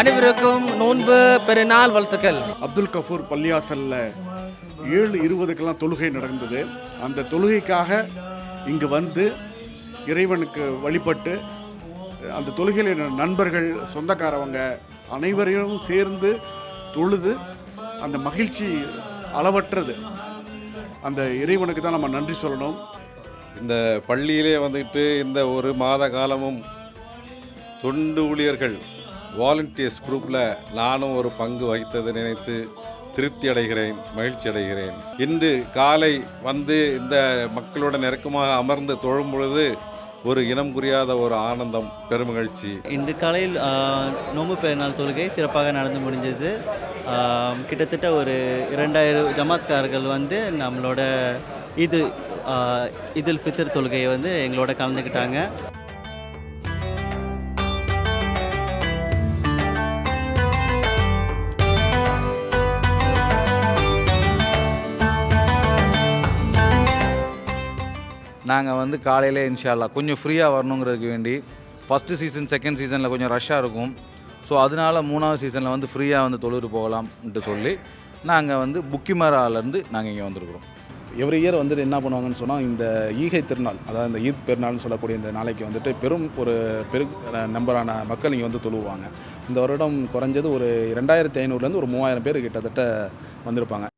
அனைவருக்கும் நோன்பு பெருநாள் வாழ்த்துக்கள். அப்துல் கஃபூர் பள்ளியாசல்ல ஏழு இருபதுக்கெல்லாம் தொழுகை நடந்தது. அந்த தொழுகைக்காக இங்கு வந்து இறைவனுக்கு வழிபட்டு அந்த தொழுகையில் நண்பர்கள் சொந்தக்காரவங்க அனைவரையும் சேர்ந்து தொழுது அந்த மகிழ்ச்சி அளவற்றது. அந்த இறைவனுக்கு தான் நம்ம நன்றி சொல்லணும். இந்த பள்ளியிலே வந்துட்டு இந்த ஒரு மாத காலமும் தொண்டு ஊழியர்கள் வாலண்டியர்ஸ் குரூப்பில் நானும் ஒரு பங்கு வகித்ததை நினைத்து திருப்தி அடைகிறேன் மகிழ்ச்சி அடைகிறேன். இன்று காலை வந்து இந்த மக்களோட நெருக்கமாக அமர்ந்து தொழும் பொழுது ஒரு இனம் புரியாத ஒரு ஆனந்தம் பெருமகிழ்ச்சி. இன்று காலையில் நோம்பு பெருநாள் தொழுகை சிறப்பாக நடந்து முடிஞ்சது. கிட்டத்தட்ட ஒரு இரண்டாயிரம் ஜமாத்காரர்கள் வந்து நம்மளோட இது இதில் ஃபித்தர் தொழுகையை வந்து எங்களோட கலந்துக்கிட்டாங்க. நாங்கள் வந்து காலையில் இன்ஷால்லா கொஞ்சம் ஃப்ரீயாக வரணுங்கிறதுக்கு வேண்டி ஃபஸ்ட்டு சீசன் செகண்ட் சீசனில் கொஞ்சம் ரஷ்ஷாக இருக்கும். ஸோ அதனால மூணாவது சீசனில் வந்து ஃப்ரீயாக வந்து தொழுது போகலாம்ன்ட்டு சொல்லி நாங்கள் வந்து புக்கிமராலேருந்து நாங்கள் இங்கே வந்திருக்கிறோம். எவ்ரி இயர் வந்துட்டு என்ன பண்ணுவாங்கன்னு சொன்னால் இந்த ஈகை திருநாள் அதாவது இந்த ஈத் பெருநாள்னு சொல்லக்கூடிய இந்த நாளைக்கு வந்துட்டு பெரும் ஒரு பெரு நம்பரான மக்கள் இங்கே வந்து தொழுவாங்க. இந்த வருடம் குறைஞ்சது ஒரு ரெண்டாயிரத்தி ஐநூறுலேருந்து ஒரு மூவாயிரம் பேர் கிட்டத்தட்ட வந்திருப்பாங்க.